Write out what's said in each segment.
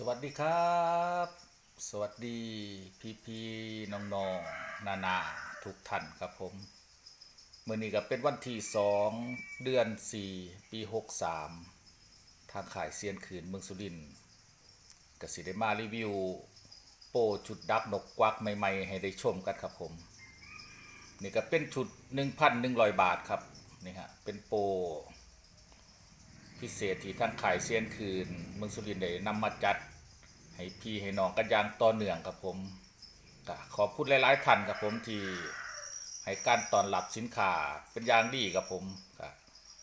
สวัสดีครับ สวัสดีพี่พี่น้องน้องนานาทุกท่านครับผมมื่อนี้ก็เป็นวันที่สองเดือนสี่ปีหกสามทางขายเซียนขืนเมืองสุรินทร์กสิได้มารีวิว โปชุดดักนกกวักใหม่ ๆ ให้ได้ชมกันครับผม นี่ก็เป็นชุด1,100 บาทครับนี่ฮะเป็นโป พิเศษที่ท่านขายเซียนคืน เมืองสุรินทร์ได้นำมาจัด ให้พี่ให้น้องกันอย่างต่อเนื่องครับผมก็ขอบคุณหลายๆท่านครับผมที่ให้การตอนรับสินค้าเป็นอย่างดีครับผมก็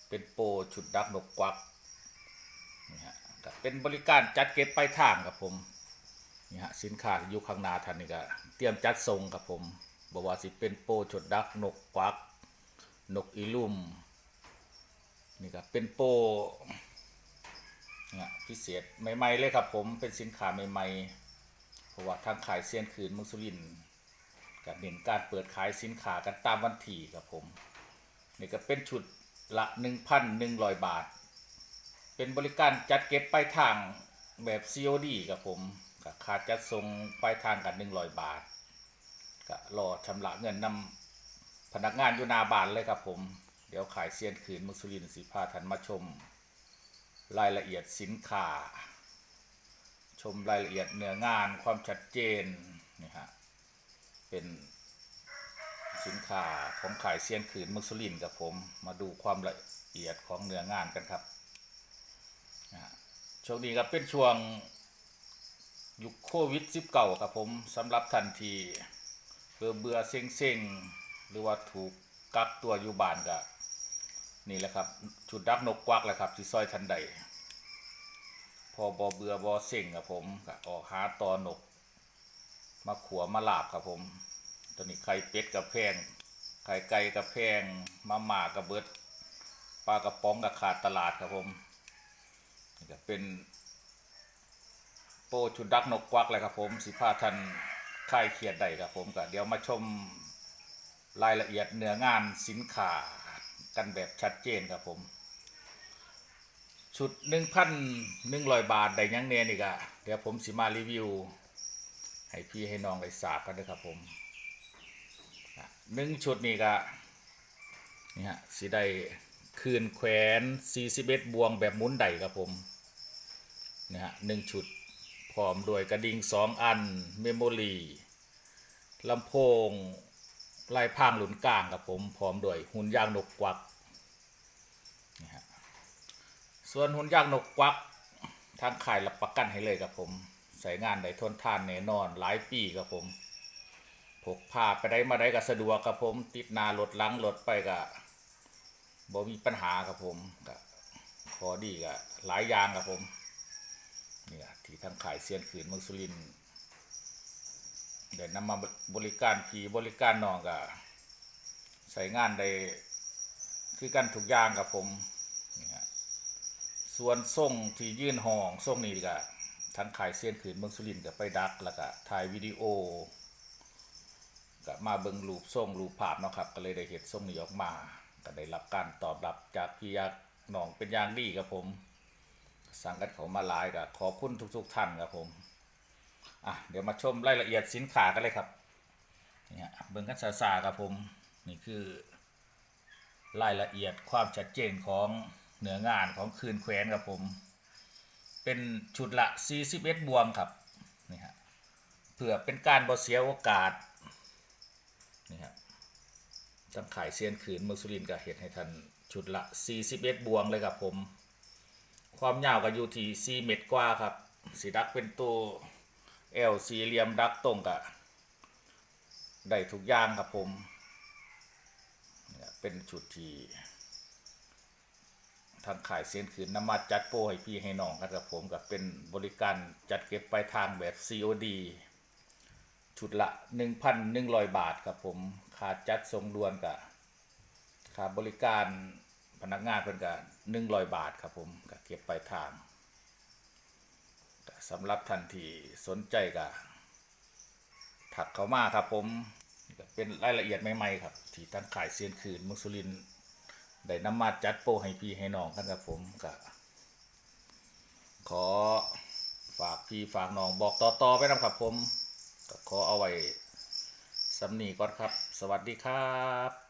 เป็นโปรชุดดักนกกวักนี่ฮะก็เป็นบริการจัดเก็บปลายทางครับผมนี่ฮะสินค้าที่อยู่ข้างหน้าท่านนี่ก็เตรียมจัดส่งครับผมบอกว่าสิเป็นโปรชุดดักนกกวักนกอีลุ่ม นี่ก็เป็นโปรเนี่ยพิเศษใหม่ๆเลยครับผมเป็นสินค้าใหม่ๆเพราะว่าทางขายเซียนคืนมุสุรินทร์ก็เน้นการเปิดขายสินค้ากันตามวันที่ครับผมนี่ก็เป็นชุดละ1,100 บาท เป็นบริการจัดเก็บปลายทางแบบ COD ครับผมก็ค่าจัดส่งปลายทางกัน100 บาทก็รอชำระเงินนำพนักงานอยู่หนาบานเลยครับผม เดี๋ยวขายเซียนคืนมุสลินสีพาทันมาชม รายละเอียดสินค้า ชมรายละเอียดเนื้องานความชัดเจนนี่ฮะเป็นสินค้าของขายเซียนคืนมุสลินกับผมมาดูความละเอียดของเนื้องานกันครับช่วงนี้ก็เป็นช่วงยุคโควิด -19 ครับผมสำหรับทันทีเบื่อเบื่อเซ็งเซ็งหรือว่าถูกกักตัวอยู่บ้านก็ นี่แหละครับชุดดักนกกวักแหละครับที่ซอยทันใด พอบอเบื่อบอเซ็งครับผมก็ออกหาตอนก มาขัวมาลาบครับผมตอนนี้ไข่เป็ดกับแพงไข่ไก่กับแพงมาม่ากับเบิดปลากระป๋องกับขาดตลาดครับผมนี่ก็เป็น โปชุดดักนกกวักเลยครับผมสิพาทันค่ายเขียดได้ครับผมก็เดี๋ยวมาชมรายละเอียดเนื้องานสินค้า กันแบบชัดเจนครับผม ชุดหนึ่งพันหนึ่งร้อยบาทได้ยังเนียนี่ก็เดี๋ยวผมสิมารีวิว ให้พี่ให้น้องได้ทราบกันด้วยครับผมหนึ่งชุดนี่ก็นี่ฮะสิได้คืนแขวน41บวงแบบมุนไดครับผมนะฮะหนึ่งชุดพร้อมด้วยกระดิ่งสองอัน เมมโมรีลำโพง ลายพางหลุนกลางครับผมพร้อมด้วยหุ่นยางนกกวักนี่ฮะส่วนหุ่นยางนกกวัก ทางขายรับประกันให้เลยครับผมใส่งานได้ทนทานแน่นอนหลายปีครับผมพกพาไปได้มาได้ก็สะดวกครับผม ติดนารถหลังรถไปก็บ่มีปัญหาครับผมก็ขอดีก็หลายอย่างครับผมนี่ที่ทั้งขายเซียนขืนเมืองสุรินทร์ เดี๋ยวนำมาบริการผีบริการน้องก็ใส่งานได้คือกันทุกอย่างครับผมนี่ฮะส่วนส่งที่ยื่นห้องส่งนี่ก็ทั้งขายเซียนขืนเมืองสุรินทร์ก็ไปดักแล้วก็ถ่ายวิดีโอก็มาเบิ่งรูปส่งรูปภาพเนาะครับ ก็เลยได้เห็นส่งนี้ออกมา ก็ได้รับการตอบรับจากพี่ยักษ์น้องเป็นอย่างดีครับผม สั่งกันเขามาหลายก็ขอบคุณทุก ๆ ท่านครับผม อะเดี๋ยวมาชมรายละเอียดสินค้ากันเลยครับเนี่ฮะเบิ่งกันซาๆครับผมนี่คือรายละเอียดความชัดเจนของเนื้องานของคืนแขวนครับผม เป็นชุดละ41บวงครับนี่ฮะเพื่อเป็นการบ่เสียโอกาสนี่ครับจังขายเซียนขืนเมืองสุรินทร์ก็เห็นให้ท่านชุดละ 41 บวงเลยครับผม ความยาวก็อยู่ที่4เมตรกว่าครับสีดักเป็นตัว L สี่เหลี่ยมดักตรงกับได้ทุกอย่างครับผมเป็นชุดที่ทางขายเส้นคืนน้ำมาจัดโปรให้พี่ให้น้องกันครับผมกับเป็นบริการจัดเก็บปลายทางแบบ COD ชุดละ 1,100 บาทครับผมค่าจัดส่งด่วนกับค่าบริการพนักงานเพิ่นก็100 บาทครับผมก็เก็บปลายทาง สำหรับท่านที่สนใจก็ถักเขามาครับผมเป็นรายละเอียดใหม่ๆครับ ที่ทั้งขายเซียนคืนมุสลินได้นำมาจัดโปรให้พี่ให้น้องกันครับผมก็ขอฝากพี่ฝากน้องบอกต่อๆไปนํครับผมก็ขอเอาไว้สำนีก่อนครับ สวัสดีครับ